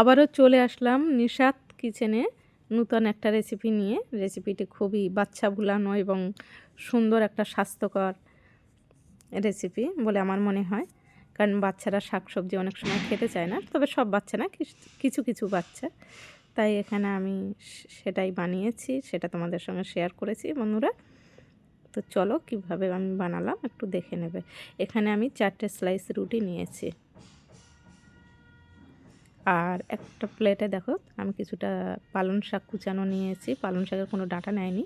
আবারও চলে আসলাম নিশাত কিচেনে নূতন একটা রেসিপি নিয়ে। রেসিপিটি খুবই বাচ্চা ভুলানো এবং সুন্দর একটা স্বাস্থ্যকর রেসিপি বলে আমার মনে হয়। কারণ বাচ্চারা শাকসবজি অনেক সময় খেতে চায় না, তবে সব বাচ্চা না কিছু কিছু বাচ্চা। তাই এখানে আমি সেটাই বানিয়েছি, সেটা তোমাদের সঙ্গে শেয়ার করেছি বন্ধুরা। তো চলো কীভাবে আমি বানালাম একটু দেখে নেবে। এখানে আমি চারটে স্লাইস রুটি নিয়েছি। আর একটা প্লেটে দেখো, আমি কিছুটা পালং শাক কুচানো নিয়েছি। পালং শাকের কোনো ডাঁটা নেয়নি।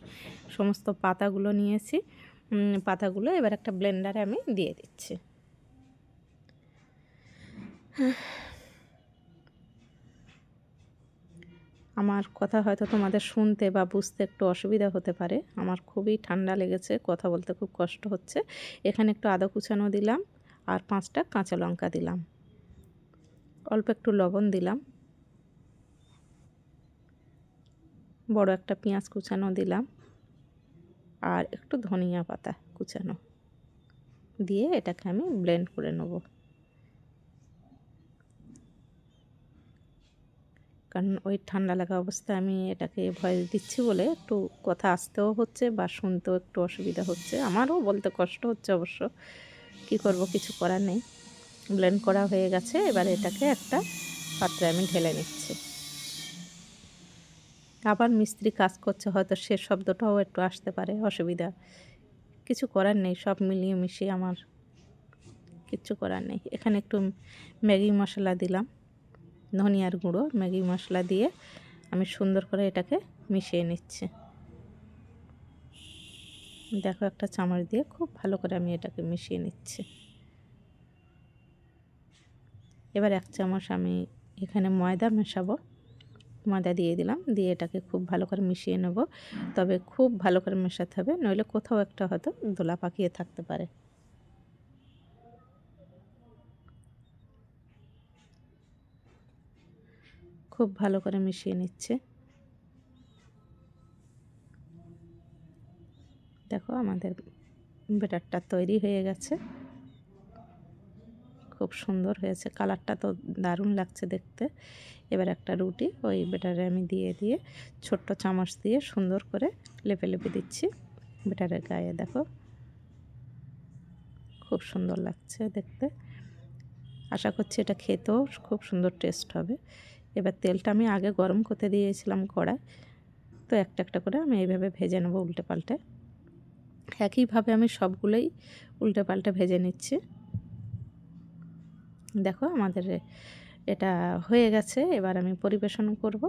সমস্ত পাতাগুলো নিয়েছি। পাতাগুলো এবার একটা ব্লেন্ডারে আমি দিয়ে দিচ্ছি। আমার কথা হয়তো তোমাদের শুনতে বা বুঝতে একটু অসুবিধা হতে পারে। আমার খুবই ঠান্ডা লেগেছে, কথা বলতে খুব কষ্ট হচ্ছে। এখানে একটু আদা কুচানো দিলাম আর পাঁচটা কাঁচা লঙ্কা দিলাম। অল্প একটু লবণ দিলাম। বড় একটা পেঁয়াজ কুচানো দিলাম। আর একটু ধনিয়া পাতা কুচানো। দিয়ে এটাকে আমি ব্লেন্ড করে নেব। কারণ ওই ঠান্ডা লাগা অবস্থায় আমি এটাকে ভয়েস দিচ্ছি বলে একটু কথা আসতেও হচ্ছে বা শুনতেও একটু অসুবিধা হচ্ছে। আমারও বলতে কষ্ট হচ্ছে অবশ্য। কি করব, কিছু করার নেই। ব্লেন্ড করা হয়ে গেছে, এবার এটাকে একটা পাত্রে আমি ঢেলে নিচ্ছি। আবার মিস্ত্রি কাজ করছে, হয়তো সে শব্দটাও একটু আসতে পারে, অসুবিধা। কিছু করার নেই, সব মিলিয়ে মিশিয়ে আমার কিচ্ছু করার নেই। এখানে একটু ম্যাগি মশলা দিলাম, ধনিয়ার গুঁড়ো, ম্যাগি মশলা দিয়ে আমি সুন্দর করে এটাকে মিশিয়ে নিচ্ছি। দেখো একটা চামচ দিয়ে খুব ভালো করে আমি এটাকে মিশিয়ে নিচ্ছি। এবার এক চামচ আমি এখানে ময়দা মেশাবো। ময়দা দিয়ে দিলাম, দিয়ে এটাকে খুব ভালো করে মিশিয়ে নেব। তবে খুব ভালো করে মেশাতে হবে, নইলে কোথাও একটা হয়তো দোলা পাকিয়ে থাকতে পারে। খুব ভালো করে মিশিয়ে নিচ্ছে। দেখো আমাদের বেটারটা তৈরি হয়ে গেছে। খুব সুন্দর হয়েছে। কালারটা তো দারুণ লাগছে দেখতে। এবার একটা রুটি ওই বেটারে আমি দিয়ে দিয়ে ছোট্ট চামচ দিয়ে সুন্দর করে লেপে লেপে দিচ্ছি বেটারের গায়ে, দেখো। খুব সুন্দর লাগছে দেখতে। আশা করছি এটা খেতেও খুব সুন্দর টেস্ট হবে। এবার তেলটা আমি আগে গরম করতে দিয়েছিলাম কড়ায় তো একটা একটা করে আমি এইভাবে ভেজে নেব উল্টে পাল্টে। একইভাবে আমি সবগুলোই উল্টে পাল্টে ভেজে নিচ্ছি। দেখো আমাদের এটা হয়ে গেছে, এবার আমি পরিবেশন করব।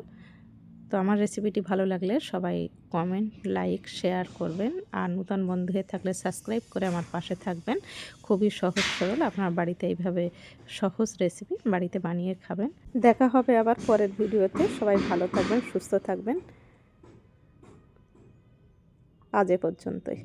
তো আমার রেসিপিটি ভালো লাগলে সবাই কমেন্ট লাইক শেয়ার করবেন। আর নূতন বন্ধু হয়ে থাকলে সাবস্ক্রাইব করে আমার পাশে থাকবেন। খুবই সহজ সরল, আপনার বাড়িতে এইভাবে সহজ রেসিপি বাড়িতে বানিয়ে খাবেন। দেখা হবে আবার পরের ভিডিওতে। সবাই ভালো থাকবেন, সুস্থ থাকবেন। আজ এ পর্যন্তই।